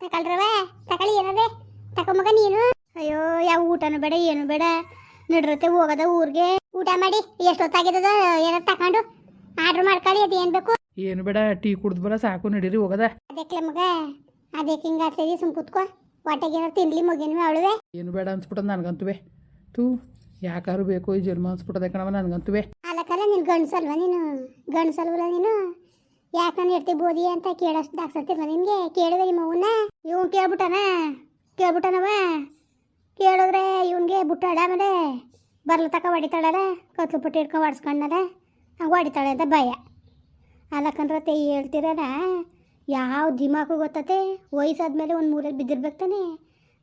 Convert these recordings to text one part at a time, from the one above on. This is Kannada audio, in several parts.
ತಗೊಳ್ರವ ತಕಳಿ ಏನದೆ? ತಗೊಂಬಗ ನೀನು. ಅಯ್ಯೋ ಯಾವ ಊಟನು ಬೇಡ ಏನು ಬೇಡ. ನಡ್ರತೆ ಹೋಗದ ಊರಿಗೆ. ಊಟ ಮಾಡಿ ಎಷ್ಟೊತ್ತಾಗಿದ್ದದ ಏನಾರ ತಕೊಂಡು? ಆರ್ಡರ್ ಮಾಡ್ಕೊಳ್ಳಿ ಅದು ಏನ್ ಬೇಕು? ಏನು ಬೇಡ ಟೀ ಕುಡ್ದು ಬರ ಸಾಕು ನಡೀರಿ ಹೋಗದ. ಅದಕ್ಕೆ ಮಗ ಅದಕ್ಕೆ ಹಿಂಗೆ ಸರಿ ಸುಮ್ ಕುತ್ಕೋ. ಹೊಟ್ಟೆಗೆ ಏನಾರು ತಿನ್ಲಿ ಮಗಿನ ಅವಳುವೆ ಏನು ಬೇಡ ಅನ್ಸ್ಬಿಟ್ಟದ ನನಗಂತುವೆ. ತೂ ಯಾಕಾರು ಬೇಕು ಈ ಜನ್ಮ ಅನ್ಸ್ಬಿಟ್ಟದೆ ಕಣವ ನನಗಂತುವೆ. ಅಲ್ಲಕ್ಕಲ್ಲ ನೀನು ಗಂಡಸಲ್ವ ನೀನು? ಗಂಡಸಲ್ವಲ್ಲ ನೀನು? ಯಾಕೆ ನಾನು ಇರ್ತಿ ಬೋದಿ ಅಂತ ಕೇಳಷ್ಟು ದಾಕ್ಸತ್ತಿಲ್ವ ನಿನಗೆ? ಕೇಳುವೆ ನಿಮ್ಮ ಅವನ್ನ ಇವ್ನು ಕೇಳ್ಬಿಟ್ಟನ? ಕೇಳ್ಬಿಟ್ಟನವ? ಕೇಳಿದ್ರೆ ಇವನಿಗೆ ಬುಟ್ಟಾಡ ಆಮೇಲೆ ಬರ್ಲ ತಕ ಹೊಡಿತಾಳಲ್ಲ, ಕತ್ಲು ಪುಟ್ಟಿ ಹಿಡ್ಕೊಂಡು ಹೊಡ್ಸ್ಕೊಂಡಲ್ಲ ಹಂಗೆ ಹೊಡಿತಾಳೆ ಅಂತ ಭಯ. ಅಲ್ಲಕ್ಕಂದ್ರತೆ ಹೇಳ್ತಿರಲ್ಲ, ಯಾವ ದಿಮಾಕು ಗೊತ್ತತೆ? ವಯಸ್ಸಾದ್ಮೇಲೆ ಒಂದು ಮೂರಲ್ಲಿ ಬಿದ್ದಿರ್ಬೇಕು ತಾನೆ.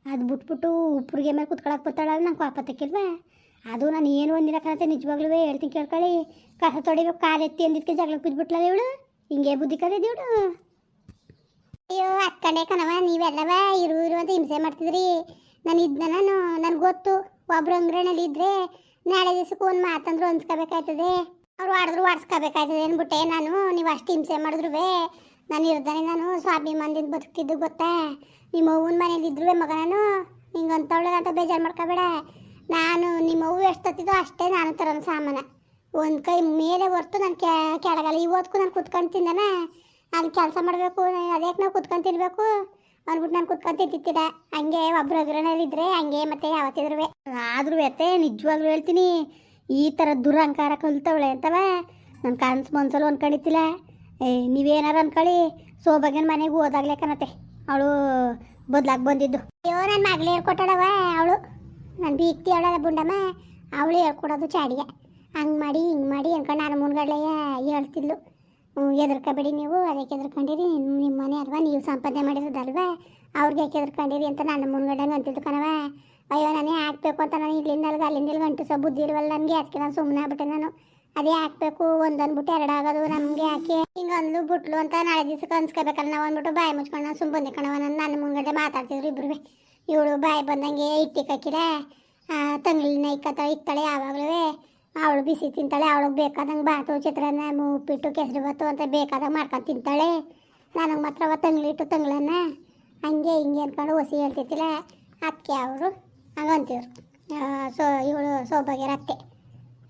ಅದು ಬಿಟ್ಬಿಟ್ಟು ಉಪ್ಪುರಿಗೆ ಮೇಲೆ ಕುತ್ಕೊಳಕ್ಕೆ ಬರ್ತಾಳಲ್ಲ, ನಂಗೆ ಪಾಪ ತಕ್ಕಿಲ್ವ? ಅದು ನಾನು ಏನು ಒಂದಿನ ಕಣತೆ ನಿಜವಾಗ್ಲೂ ಹೇಳ್ತೀನಿ ಕೇಳ್ಕೊಳ್ಳಿ. ಕಸ ತೊಡಿಬೇಕು ಕಾಲು ಎತ್ತಿ ಅಂದಿದ್ದಕ್ಕೆ ಜಗಳಕ್ಕೆ ಬಿದ್ಬಿಟ್ಲಲ್ಲ ಇವಳು? ಹಿಂಗೆ ಬುದ್ಧಿ ಕಲಿದಿವಳು ಅಯ್ಯೋ ಅಕ್ಕಂಡೆ ಕಣವ ನೀವೆಲ್ಲವ ಇರು ಇರು ಅಂತ ಹಿಂಸೆ ಮಾಡ್ತಿದ್ರಿ. ನಾನು ಇದ್ನ ನಾನು, ನನಗೆ ಗೊತ್ತು. ಒಬ್ರು ಅಂಗ್ರಣಲ್ಲಿ ಇದ್ರೆ ನಾಳೆ ದಿವಸಕ್ಕೆ ಒಂದು ಮಾತಂದ್ರು ಹೊಂದ್ಸ್ಕೋಬೇಕಾಯ್ತದೆ ಅವ್ರು ಆಡಿದ್ರು ಆಡ್ಸ್ಕೋಬೇಕಾಯ್ತದೆ ಅಂದ್ಬಿಟ್ಟೆ ನಾನು. ನೀವು ಅಷ್ಟು ಹಿಂಸೆ ಮಾಡಿದ್ರು ನಾನು ಇರ್ದಾನೆ ನಾನು ಸ್ವಾಭಿಮಾನದಿಂದ ಬದುಕಿದ್ದು ಗೊತ್ತಾ? ನಿಮ್ಮ ಅವ್ವನ ಮನೇಲಿ ಇದ್ರು ಮಗ ನಾನು. ಹಿಂಗಂತವಳೆ ಅಂತ ಬೇಜಾರು ಮಾಡ್ಕೋಬೇಡ. ನಾನು, ನಿಮ್ಮ ಅವ್ವ ಎಷ್ಟು ತತ್ತಿದ್ದೋ ಅಷ್ಟೇ ನಾನು ತರೋನು ಸಾಮಾನ. ಒಂದು ಕೈ ಮೇಲೆ ಹೊರ್ತು ನಾನು ಕೆಳಗಲ್ಲ ಇವತ್ತಿಗೂ ನಾನು ಕುತ್ಕೊಂಡು ತಿಂದನ. ಅಲ್ಲಿ ಕೆಲಸ ಮಾಡಬೇಕು ಅದಕ್ಕೆ ನಾವು ಕುತ್ಕೊಂಡು ತಿನ್ಬೇಕು ಅಂದ್ಬಿಟ್ಟು ನಾನು ಕುತ್ಕೊಂಡು ತಿಂತಿದ್ದ ಹಂಗೆ ಒಬ್ರು ಇದ್ರೆ ಹಂಗೆ ಮತ್ತೆ ಯಾವತ್ತಿದ್ರು ಆದ್ರೂ ಅತ್ತೆ ನಿಜವಾಗ್ಲೂ ಹೇಳ್ತೀನಿ. ಈ ಥರ ದುರಹಂಕಾರ ಕಲ್ತವಳೆ ಅಂತವ. ನನ್ನ ಕನ್ಸು ಮನ್ಸಲ್ಲಿ ಅನ್ಕೊಂಡಿತ್ತಿಲ್ಲ ಏ, ನೀವೇನಾರು ಅನ್ಕೊಳ್ಳಿ. ಸೋಬಾಗಿನ ಮನೆಗೆ ಓದಾಗ್ಲೇ ಕಣತೆ ಅವಳು ಬದ್ಲಾಗಿ ಬಂದಿದ್ದು. ಅಯ್ಯೋ ನನ್ನ ಮಗಳು ಹೇಳ್ಕೊಟ್ಟಳವ ಅವಳು. ನಾನು ಬೀಕ್ತಿ ಅವಳಲ್ಲ ಬುಂಡಮ್ಮ ಅವಳು ಹೇಳ್ಕೊಡೋದು ಚಾಡಿಗೆ. ಹಂಗೆ ಮಾಡಿ, ಹಿಂಗೆ ಮಾಡಿ ಅನ್ಕೊಂಡು ನಾನು ಮುನ್ಗಡ್ಲೆಯ ಹೇಳ್ತಿದ್ಲು. ಎದುರ್ಕೋಬೇಡಿ ನೀವು ಅದಕ್ಕೆ ಎದುರ್ಕೊಂಡಿರಿ? ನಿಮ್ಮ ಮನೆ ಅಲ್ವಾ? ನೀವು ಸಂಪಾದನೆ ಮಾಡಿರೋದಲ್ವಾ? ಅವ್ರಿಗೆ ಯಾಕೆ ಎದುರ್ಕೊಂಡಿರಿ ಅಂತ ನನ್ನ ಮುಂದ್ಗಡೆ ಅಂತಿದ್ದು ಕಣವ ಅಯ್ಯೋ, ನಾನೇ ಹಾಕ್ಬೇಕು ಅಂತ ನಾನು ಇಲ್ಲಿಂದ ಅಲ್ಲಿಗೆ ಅಲ್ಲಿಂದ ಗಂಟು ಸಹ ಬುದ್ಧಿ ಇಲ್ವಲ್ಲ ನನಗೆ? ಅದಕ್ಕೆ ನಾನು ಸುಮ್ಮನೆ ಆಗ್ಬಿಟ್ಟೆ ನಾನು. ಅದೇ ಹಾಕ್ಬೇಕು ಒಂದನ್ಬಿಟ್ಟು ಎರಡು ಆಗೋದು ನಮಗೆ ಹಾಕಿ ಹಿಂಗೆ ಅಂದ್ಲು, ಬಿಟ್ಲು ಅಂತ ನಾಳೆ ದಿವಸಕ್ಕೆ ಅನ್ಸ್ಕೋಬೇಕಲ್ಲ ನಾವು ಅಂದ್ಬಿಟ್ಟು ಬಾಯಿ ಮುಚ್ಕೊಂಡು ನಾನು ಸುಮ್ಮನೆ ಕಣವ ನಾನು ನನ್ನ ಮುಂಗಡೆ ಮಾತಾಡ್ತಿದ್ರು ಇಬ್ರು ಇವಳು ಬಾಯಿ ಬಂದಂಗೆ ಇಟ್ಟಿಕ್ಕಾಕಿರ ತಂಗಳಿನ ಇಕ್ಕತ್ತಾಳೆ ಇಕ್ತಾಳೆ ಯಾವಾಗಲೂ ಅವಳು ಬಿಸಿ ತಿಂತಾಳೆ ಅವಳಿಗೆ ಬೇಕಾದಂಗೆ ಬಾತು ಚಿತ್ರಾನ್ನ ಉಪ್ಪಿಟ್ಟು ಕೆಸರು ಬತ್ತು ಅಂತ ಬೇಕಾದಂಗೆ ಮಾಡ್ಕೊಂಡು ತಿಂತಾಳೆ. ನನಗೆ ಮಾತ್ರ ಅವ ತಂಗ್ಳಿಟ್ಟು ತಂಗ್ಳನ್ನ. ಹಂಗೆ ಹಿಂಗೆ ಅಂದ್ಕೊಂಡು ಹೊಸಿ ಹೇಳ್ತಿತ್ತಿಲ್ಲ ಅದಕ್ಕೆ ಅವರು ಹಂಗಂತಿದ್ರು. ಸೊ ಇವಳು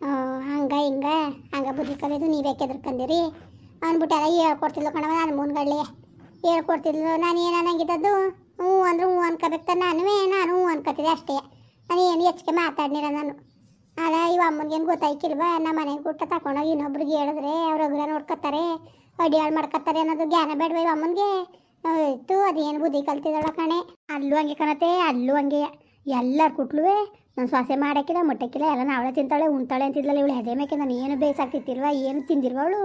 ಆ, ಹಂಗ ಹಂಗೆ ಹಂಗ ಬುದ್ಧಿ ಕಲಿದು ನೀವು ಎದ್ರಕಂದಿರಿ ಅಂದ್ಬಿಟ್ಟೆಲ್ಲ ಹೇಳ್ಕೊಡ್ತಿದ್ಲು ಕಣವ ನಾನು ಮುನ್ಗಳ್ಳಿ ಹೇಳ್ಕೊಡ್ತಿದ್ಲು ನಾನು ಏನು ಅನ್ನಂಗಿದ್ದದ್ದು? ಹ್ಞೂ ಅಂದ್ರೆ ಹ್ಞೂ ಅನ್ಕೋಬೇಕು ನಾನು ನಾನು ಹ್ಞೂ ಅನ್ಕೋತಿದ್ದೆ ಅಷ್ಟೇ. ನಾನು ಏನು ಹೆಚ್ಚಿಗೆ ಮಾತಾಡ್ನಿರ ನಾನು. ಅಲ್ಲ ಇವ ಅಮ್ಮನಿಗೇನು ಗೊತ್ತಾಯ್ಕಿಲ್ವಾ? ನಮ್ಮ ಮನೆಗೆ ಗುಟ್ಟ ತಗೊಂಡೋಗಿ ಇನ್ನೊಬ್ರಿಗೆ ಹೇಳಿದ್ರೆ ಅವ್ರ ಅಗ್ರ ನೋಡ್ಕೊತಾರೆ, ಅಡಿಯಾಳು ಮಾಡ್ಕೊತಾರೆ ಅನ್ನೋದು ಜ್ಞಾನ ಬೇಡವ ಇವ ಅಮ್ಮನಿಗೆ? ಇತ್ತು ಅದೇನು ಬುದ್ಧಿ ಕಲ್ತಿದ್ದಾಳ ಕಣೆ. ಅಲ್ಲೂ ಹಂಗೆ ಕಣತೆ, ಅಲ್ಲೂ ಹಂಗೆ. ಎಲ್ಲರ ಕುಟ್ಲುವೆ, ನಾನು ಸೊಸೆ ಮಾಡಕ್ಕಿಲ್ಲ, ಮೊಟ್ಟಕ್ಕಿಲ್ಲ, ಎಲ್ಲ ನಾವಳೆ ತಿಂತಾಳೆ, ಉಣ್ತಾಳೆ ಅಂತಿದ್ಲಲ್ಲ ಇವಳು ಹೆದೆ ಮೇಕೆ, ನಾನು ಏನು ಬೇಯಿಸಾಕ್ತಿತ್ತಿಲ್ವ ಏನು ತಿಂದಿರ್ವಳು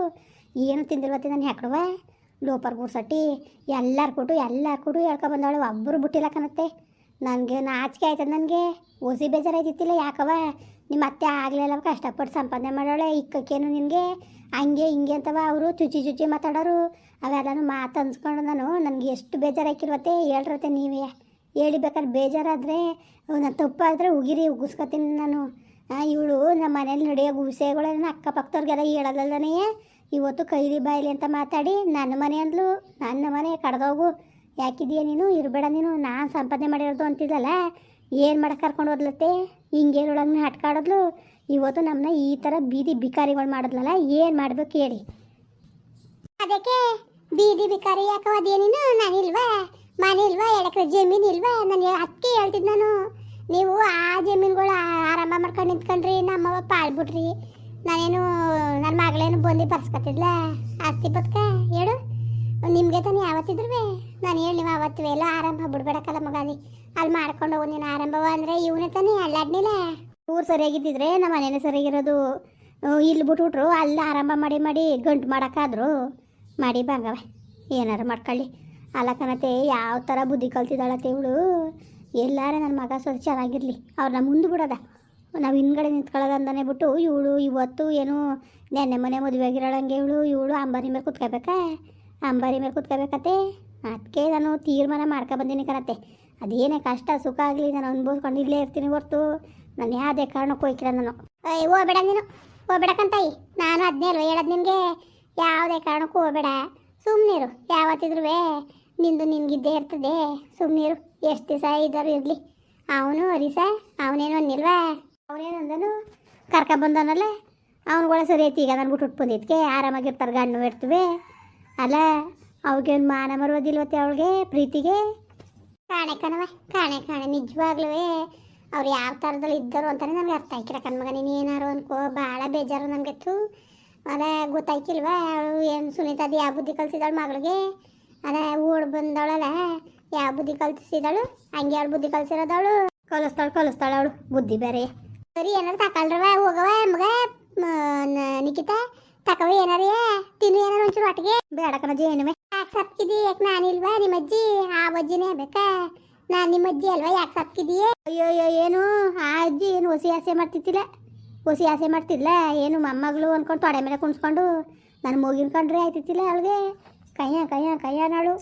ಏನು ತಿಂದಿರ್ವತ್ತಿ ನಾನು ಹೆಕ್ಕಡುವ ಲೋಪರ್ ಗುಡ್ಸಟ್ಟಿ, ಎಲ್ಲಾರು ಕೊಟ್ಟು ಎಲ್ಲಾರು ಕೊಟ್ಟು ಹೇಳ್ಕೊಬಂದವಳು ಒಬ್ಬರು ಬಿಟ್ಟಿಲ್ಲ ಕಣತ್ತೆ. ನನಗೆ ನಾಚಿಕೆ ಆಯ್ತದ ನನಗೆ. ಓಸಿ ಬೇಜಾರಾಯ್ತಿತ್ತಿಲ್ಲ ಯಾಕವ ನಿಮ್ಮ ಅತ್ತೆ ಆಗಲಿಲ್ಲ ಕಷ್ಟಪಟ್ಟು ಸಂಪಾದನೆ ಮಾಡೋಳೆ, ಇಕ್ಕಕ್ಕೇನು ನಿನಗೆ? ಹಂಗೆ ಹಿಂಗೆ ಅಂತವ ಅವರು ಚುಚಿ ಚುಚಿ ಮಾತಾಡೋರು. ಅವೆಲ್ಲನೂ ಮಾತು ಅನ್ಸ್ಕೊಂಡು ನಾನು ನನಗೆ ಎಷ್ಟು ಬೇಜಾರಾಕಿರುವತ್ತೆ ಹೇಳ್ರತ್ತೆ ನೀವೇ. ಹೇಳಿಬೇಕಾದ್ರೆ ಬೇಜಾರಾದರೆ ನಾನು ತಪ್ಪಾದರೆ ಉಗಿರಿ ಉಗಿಸ್ಕೊತೀನಿ ನಾನು. ಇವಳು ನಮ್ಮ ಮನೇಲಿ ನಡೆಯೋ ಗುಸೆಗಳನ್ನ ಅಕ್ಕಪಕ್ಕದವ್ರಿಗೆಲ್ಲ ಹೇಳೋದಲ್ಲನೇ ಇವತ್ತು ಕೈಲಿ ಬಾಯಿಲಿ ಅಂತ ಮಾತಾಡಿ ನನ್ನ ಮನೆ ಅಂದ್ಲು. ನನ್ನ ಮನೆ ಕಡ್ದೋಗು. ಯಾಕಿದೀಯ ನೀನು? ಇರಬೇಡ ನೀನು. ನಾನು ಸಂಪಾದನೆ ಮಾಡಿರೋದು ಅಂತಿದ್ದಲ್ಲ ಏನು ಮಾಡಕ್ಕೆ ಕರ್ಕೊಂಡು ಹೋದ್ಲತ್ತೆ? ಹಿಂಗೆ ಒಳಗೆ ಹಟ್ಕಾಡೋದ್ಲು ಇವತ್ತು ನಮ್ಮನ್ನ ಈ ಥರ ಬೀದಿ ಬಿಕಾರಿಗಳು ಮಾಡಿದ್ಲಲ್ಲ, ಏನು ಮಾಡಬೇಕು ಹೇಳಿ. ಅದಕ್ಕೆ ಬೀದಿ ಬಿಕಾರಿ ಯಾಕೋ ಅದೇನೇನು ನಾನಿಲ್ವಾ ಮನೆ ಇಲ್ವಾ? ಎಡಕ್ಕೆ ಜಮೀನು ಇಲ್ವಾ? ನಾನು ಅದಕ್ಕೆ ಹೇಳ್ತಿದ್ದು ನಾನು. ನೀವು ಆ ಜಮೀನುಗಳು ಆರಂಭ ಮಾಡ್ಕೊಂಡು ನಿಂತ್ಕೊಂಡ್ರಿ, ನಮ್ಮವ್ವ ಪಾಳ್ಬಿಟ್ರಿ. ನಾನೇನು ನನ್ನ ಮಗಳೇನು ಬಂದು ಬರ್ಸ್ಕೊತಿದ್ಲ ಆಸ್ತಿ ಬದುಕ ಹೇಳು. ನಿಮಗೆ ತಾನೇ ಯಾವತ್ತಿದ್ರು ನಾನು ಹೇಳಿ ನೀವು ಅವತ್ತು ಎಲ್ಲ ಆರಂಭ ಬಿಡ್ಬೇಡಕ್ಕಲ್ಲ ಮಗಾದಿ. ಅಲ್ಲಿ ಮಾಡ್ಕೊಂಡು ಹೋಗು ನೀನು ಆರಂಭವ ಅಂದರೆ ಇವನೇ ತಾನೇ ಅಲ್ಲಾಡ್ನಿಲ್ಲ ಊರು ಸರಿಯಾಗಿದ್ದಿದ್ರೆ ನಮ್ಮ ಮನೇನೇ ಸರಿಯಾಗಿರೋದು ಇಲ್ಲಿ ಬಿಟ್ಬಿಟ್ರು, ಅಲ್ಲಿ ಆರಂಭ ಮಾಡಿ ಮಾಡಿ ಗಂಟು ಮಾಡೋಕ್ಕಾದ್ರು. ಮಾಡಿ ಬಂಗವ ಏನಾರು ಮಾಡ್ಕೊಳ್ಳಿ. ಅಲ್ಲ ಕಣತೆ, ಯಾವ ಥರ ಬುದ್ಧಿ ಕಲ್ತಿದ್ದಾಳತ್ತೆ ಇವಳು. ಎಲ್ಲಾರ ನನ್ನ ಮಗ ಸ್ವಲ್ಪ ಚೆನ್ನಾಗಿರಲಿ. ಅವ್ರನ್ನ ಮುಂದೆ ಬಿಡೋದ. ನಾವು ಹಿಂದ್ಗಡೆ ನಿಂತ್ಕೊಳ್ಳೋದಂದನೇ ಬಿಟ್ಟು ಇವಳು ಇವತ್ತು ಏನು ನೆನ್ನೆ ಮನೆ ಮದುವೆ ಆಗಿರೋಳಂಗೆ ಇವಳು ಇವಳು ಅಂಬಾರಿ ಮೇಲೆ ಕುತ್ಕೋಬೇಕಾ ಅಂಬಾರಿ ಮೇಲೆ ಕೂತ್ಕೋಬೇಕತ್ತೆ ಅದಕ್ಕೆ ನಾನು ತೀರ್ಮಾನ ಮಾಡ್ಕೊ ಬಂದೀನಿ ಕಣತ್ತೆ. ಅದೇನೇ ಕಷ್ಟ, ಸುಖ ಆಗಲಿ ನಾನು ಅನ್ಭವಿಸ್ಕೊಂಡು ಇಲ್ಲೇ ಇರ್ತೀನಿ ಹೊರ್ತು. ನಾನು ಯಾವುದೇ ಕಾರಣಕ್ಕೂ ಹೋಯ್ಕಿಲ್ಲ ನಾನು. ಏಯ್, ಹೋಗ್ಬೇಡ ನೀನು. ಹೋಗ್ಬೇಡಕ್ಕಂತಾಯಿ ನಾನು ಅದನ್ನೇ ಅಲ್ವ ಹೇಳೋದು ನಿನಗೆ ಯಾವುದೇ ಕಾರಣಕ್ಕೂ ಹೋಗ್ಬೇಡ. ಸುಮ್ಮನಿರು ಯಾವತ್ತಿದ್ರು ನಿಂದು ನಿನಗಿದ್ದೇ ಇರ್ತದೆ. ಸುಮ್ಮನಿರು ಎಷ್ಟು ದಿವಸ ಇದ್ದಾರು ಇರಲಿ. ಅವನು ಹರಿಸ ಅವನೇನು ಅನ್ನಿಲ್ವಾ? ಅವನೇನು ಅಂದನು? ಕರ್ಕೊಂಬಂದನಲ್ಲ ಅವನುಗಳ ಸರಿ ಐತಿ. ಈಗ ನಾನು ಬಿಟ್ಟು ಬಂದಿದ್ಕೆ ಆರಾಮಾಗಿರ್ತಾರೆ ಗಣ್ಣು ಇರ್ತವೆ ಅಲ್ಲ, ಅವ್ಗೇನು ಮಾನ ಮರುವುದಿಲ್ವತ್ತೆ ಅವಳಿಗೆ, ಪ್ರೀತಿಗೆ? ಕಾಣೆ ಕಣವ ಕಾಣೆ ಕಾಣೆ ನಿಜವಾಗ್ಲೂ ಅವ್ರು ಯಾವ ಥರದಲ್ಲಿ ಇದ್ದರು ಅಂತಾನೆ ನಮ್ಗೆ ಅರ್ಥ ಆಯ್ಕಿಲ್ಲ. ಕಣ್ಮಗ ನೀನು ಏನಾರು ಅನ್ಕೋ ಭಾಳ ಬೇಜಾರು ನಮ್ಗೆ ತು ಅದೇ ಗೊತ್ತಾಯ್ಕಿಲ್ವಾ, ಅವಳು ಏನು ಸುನೀತಾದ ಯಾವ ಬುದ್ಧಿ ಕಲ್ಸಿದಾಳು ಮಗಳಿಗೆ? ಅದೇ ಓಡ್ ಬಂದವಳಲ್ಲ ಯಾವ ಬುದ್ಧಿ ಕಲ್ಸಿದಾಳು ಹಂಗೆ ಅವಳು ಬುದ್ಧಿ ಕಲ್ಸಿರೋದವಳು. ಕಲಿಸ್ತಾಳು ಕಲಿಸ್ತಾಳು ಅವಳು, ಬುದ್ಧಿ ಬೇರೆ. ಸರಿ, ಏನಾರು ತಕೊಳ್ರವ ಹೋಗವ ಮಗ ನಿಖಿತ ತಕವ ಏನಾರೇ ತಿನ್ನು ಏನಾರ ಒಂಚೂರು ಒಟ್ಟಿಗೆ. ಬೇಡ ಕಣಜಿ ಏನುವೆ ಯಾಕೆ ಸಪ್ಕಿದಿ ಯಾಕೆ ನಾನಿಲ್ವಾ ನಿಮ್ಮ ಅಜ್ಜಿ? ಆ ಅಜ್ಜಿನೇ ಬೇಕಾ. ನಾನು ನಿಮ್ಮ ಅಜ್ಜಿ ಅಲ್ವಾ? ಯಾಕೆ ಸಪ್ಕಿದೀಯ ಅಯ್ಯೋ ಅಯ್ಯೋ ಏನು? ಆ ಅಜ್ಜಿ ಏನು ಹೊಸಿ ಆಸೆ ಮಾಡ್ತಿದ್ದಿಲ್ಲ? ಹೊಸಿ ಆಸೆ ಮಾಡ್ತಿದ್ಲ? ಏನು ಮೊಮ್ಮಗಳು ಅನ್ಕೊಂಡು ತೊಡೆ ಮೇಲೆ ಕುಣಿಸ್ಕೊಂಡು ನನ್ನ ಮೂಗಿನ ಕಂಡ್ರೆ ಆಯ್ತಿತ್ತಿಲ್ಲ ಅವಳಿಗೆ? ಕೈಯ ಕೈಯ ನಾಳು.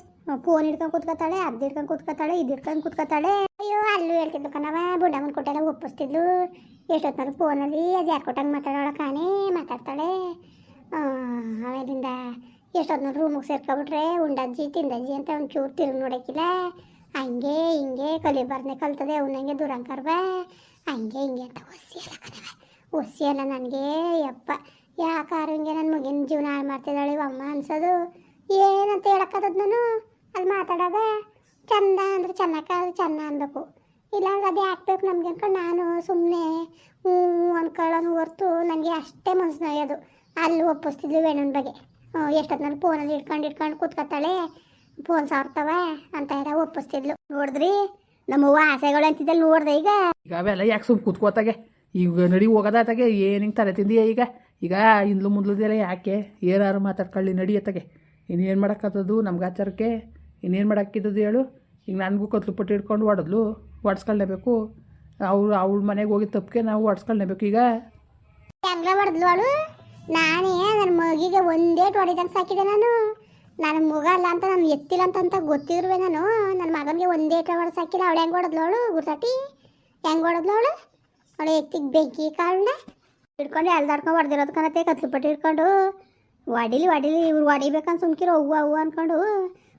ಫೋನ್ ಹಿಡ್ಕೊಂಡು ಕೂತ್ಕೊತಾಳೆ ಅದು ಹಿಡ್ಕೊಂಡು ಕೂತ್ಕೊತಾಳೆ ಇದು ಹಿಡ್ಕೊಂಡು ಕೂತ್ಕೊತಾಳೆ. ಅಯ್ಯೋ ಅಲ್ಲೂ ಹೇಳ್ತಿದ್ಲು ಕಣವ ಬುಡಮ್ಮನ ಕೊಟ್ಟೆಲ್ಲ ಒಪ್ಪಿಸ್ತಿದ್ಲು. ಎಷ್ಟೊತ್ತಿನಾರು ಫೋನಲ್ಲಿ ಅದು ಯಾರು ಕೊಟ್ಟಂಗೆ ಮಾತಾಡೋಳ ಕಾಣೆ ಮಾತಾಡ್ತಾಳೆ. ಆಮೇಲಿಂದ ಎಷ್ಟೊತ್ತಿನ ರೂಮಿಗೆ ಸೇರ್ಕೊಬಿಟ್ರೆ ಉಂಡಜ್ಜಿ, ತಿಂದಜ್ಜಿ ಅಂತ ಒಂದು ಚೂರು ತಿರು ನೋಡೋಕ್ಕಿಲ್ಲ ಹಂಗೆ ಹಿಂಗೆ ಕಲಿಬಾರ್ನೆ ಕಲ್ತದೆ ಅವನಂಗೆ ದುರಂಕರ್ವ. ಹಂಗೆ ಹಿಂಗೆ ಅಂತ ಒಸಿಯಲ್ಲ ಕಣವ ಒಸಿ ಅಲ್ಲ ನನಗೆ, ಯಪ್ಪ ಯಾಕಾರು ಹಿಂಗೆ ನನ್ನ ಮಗಿನ ಜೀವನ ಹಾಳು ಮಾಡ್ತಿದ್ದಾಳೆ ಅಮ್ಮ ಅನ್ಸೋದು? ಏನಂತ ಹೇಳಕ್ಕದ ನಾನು? ಅಲ್ಲಿ ಮಾತಾಡೋದ ಚಂದ ಅಂದ್ರೆ ಚೆನ್ನಾಗ ಚೆನ್ನ ಅನ್ಬೇಕು. ಇಲ್ಲಾಂದ್ರೆ ಅದೇ ಹಾಕ್ಬೇಕು ನಮ್ಗೆ ಅನ್ಕೊಂಡು ನಾನು ಸುಮ್ಮನೆ ಹ್ಞೂ ಅನ್ಕೊಳ್ಳೋನು ಹೊರ್ತು ನನಗೆ ಅಷ್ಟೇ ಮನಸ್ಸು ನೋಯೋದು. ಅಲ್ಲಿ ಒಪ್ಪಿಸ್ತಿದ್ಲು ವೇಣುನ ಬಗ್ಗೆ. ಎಷ್ಟೊತ್ತಿನಲ್ಲಿ ಫೋನಲ್ಲಿ ಇಟ್ಕೊಂಡು ಇಟ್ಕೊಂಡು ಕೂತ್ಕೊತಾಳೆ. ಫೋನ್ ಸಾರ್ತವ? ಅಂತ ಎಲ್ಲ ಒಪ್ಪಿಸ್ತಿದ್ಲು. ನೋಡಿದ್ರಿ ನಮ್ಮವ್ವ ಆಸೆಗಳು ಅಂತಿದ್ದಲ್ಲಿ ನೋಡ್ದೆ ಈಗ. ಈಗ ಅವೆಲ್ಲ ಯಾಕೆ ಸುಮ್ ಕೂತ್ಕೋತಾಗೆ? ಈಗ ನಡಿ ಹೋಗೋದಾತಾಗೆ ಏನು ಹಿಂಗೆ ತಲೆ ತಿಂದೀಯ ಈಗ? ಈಗ ಇಂದ್ಲು ಮುಂದ್ಲದೆಲ್ಲ ಯಾಕೆ? ಏನಾರು ಮಾತಾಡ್ಕೊಳ್ಳಿ ನಡಿಯತ್ತಾಗೆ ಇನ್ನೇನು ಮಾಡೋಕ್ಕತ್ತದು ನಮ್ಗೆ ಆಚಾರಕ್ಕೆ? ಇನ್ನೇನು ಮಾಡೋಕ್ಕಿದ್ದದು ಹೇಳು? ಈಗ ನನಗೂ ಕತ್ಲು ಪಟ್ಟಿ ಹಿಡ್ಕೊಂಡು ಹೊಡೆದ್ಲು ಹೊಡ್ಸ್ಕೊಳ್ಳೇಬೇಕು ಅವ್ರು ಅವಳ ಮನೆಗೆ ಹೋಗಿ ತಪ್ಪಿಗೆ ನಾವು ಹೊಡ್ಸ್ಕೊಳ್ಳೇಬೇಕು ಈಗ. ಹೆಂಗ ಹೊಡೆದ್ಲು ಅವಳು? ನಾನೇ ನನ್ನ ಮಗಿಗೆ ಒಂದೇ ಹೊಡಿದಂಗೆ ಸಾಕಿದೆ ನಾನು. ನನ್ನ ಮಗ ಅಲ್ಲ ಅಂತ ನಾನು ಎತ್ತಿಲ್ಲ ಅಂತಂತ ಅಂತ ಗೊತ್ತಿದ್ರು ನಾನು. ನನ್ನ ಮಗನಿಗೆ ಒಂದೇ ಹೊಡೆದು ಸಾಕಿಲ್ಲ ಅವಳು ಹೆಂಗೆ ಹೊಡೆದ್ಲು ಅವಳು? ಗುರ್ಸಾಟಿ, ಹೆಂಗೆ ಹೊಡೆದ್ಲು ಅವಳು? ಎತ್ತಿಗೆ ಬೆಂಕಿ ಕಾರಣ ಹಿಡ್ಕೊಂಡು ಎಲ್ದಾಡ್ಕೊಂಡು ಹೊಡೆದಿರೋದು ಕಣತೆ ಕತ್ಲು ಪಟ್ಟಿ ಹಿಡ್ಕೊಂಡು. ಒಡಿಲಿ ಒಡಿಲಿ, ಇವ್ರು ಹೊಡಿಬೇಕಂತ ಸುಮ್ಕಿರೋ ಹೂವು ಹೂವು ಅಂದ್ಕೊಂಡು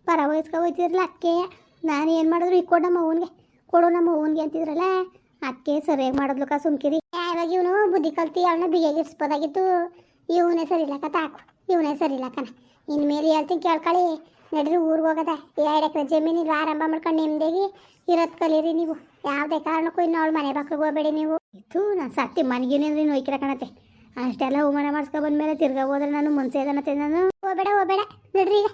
ಪರ ವಯಸ್ಕ ಹೋಯ್ತಿದ್ರಲ್ಲ ಅಕ್ಕೆ ನಾನು ಏನು ಮಾಡಿದ್ರು, ಈಗ ಕೊಡು ನಮ್ಮ ಅವ್ವನಿಗೆ ಕೊಡು ನಮ್ಮ ಅಂತಿದ್ರಲ್ಲ. ಅಕ್ಕೆ ಸರಿಯಾಗಿ ಮಾಡಿದ್ಲು ಕಾ ಸುಮ್ಕಿರಿ. ಇವಾಗ ಇವನು ಬುದ್ಧಿ ಕಲ್ತಿ, ಅವಳನ್ನ ಬಿಗಿಯಾಗಿರ್ಸ್ಬೋದಾಗಿತ್ತು ಇವನೇ ಸರಿ ಇಲ್ಲ ಕತ ಹಾಕು. ಇವನೇ ಕಣ. ಇನ್ಮೇಲೆ ಹೇಳ್ತೀನಿ ಕೇಳ್ಕೊಳ್ಳಿ. ನಡ್ರಿ ಊರಿಗೆ ಹೋಗದ. ಎರಡು ಎಕರೆ ಜಮೀನಿಲ್ಲ ಆರಂಭ ಮಾಡ್ಕೊಂಡು ನಿಮ್ದಾಗಿ ಇರೋದು ಕಲೀರಿ ನೀವು. ಯಾವುದೇ ಕಾರಣಕ್ಕೂ ಇನ್ನು ಅವಳು ಮನೆ ಬಾಕ್ಲಿಗೆ ಹೋಗಬೇಡಿ ನೀವು. ಇದು ನಾನು ಸತ್ತಿ ಮನೆಗೇನೇನ್ರಿ ನೋಯ್ಕಿರ ಕಣತೆ. ಅಷ್ಟೆಲ್ಲ ಹೂಮನ ಮಾಡಿಸ್ಕೊ ಬಂದ್ಮೇಲೆ ತಿರ್ಗಾ ಹೋದ್ರೆ ನಾನು ಮುಂಚೆ ಇದನ್ನತ್ತೆ ನಾನು. ಹೋಗಬೇಡ ಹೋಗಬೇಡ. ನಡ್ರಿ ಈಗ.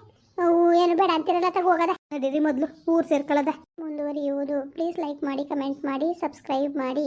ಏನು ಬೇಡ ಅಂತಿರಲ್ಲ ತಗ ಹೋಗದ. ನಡೀರಿ ಮೊದಲು. ಊರು ಸೇರ್ಕೊಳ್ಳೋದ. ಮುಂದುವರಿಯುವುದು. ಪ್ಲೀಸ್ ಲೈಕ್ ಮಾಡಿ ಕಮೆಂಟ್ ಮಾಡಿ ಸಬ್ಸ್ಕ್ರೈಬ್ ಮಾಡಿ.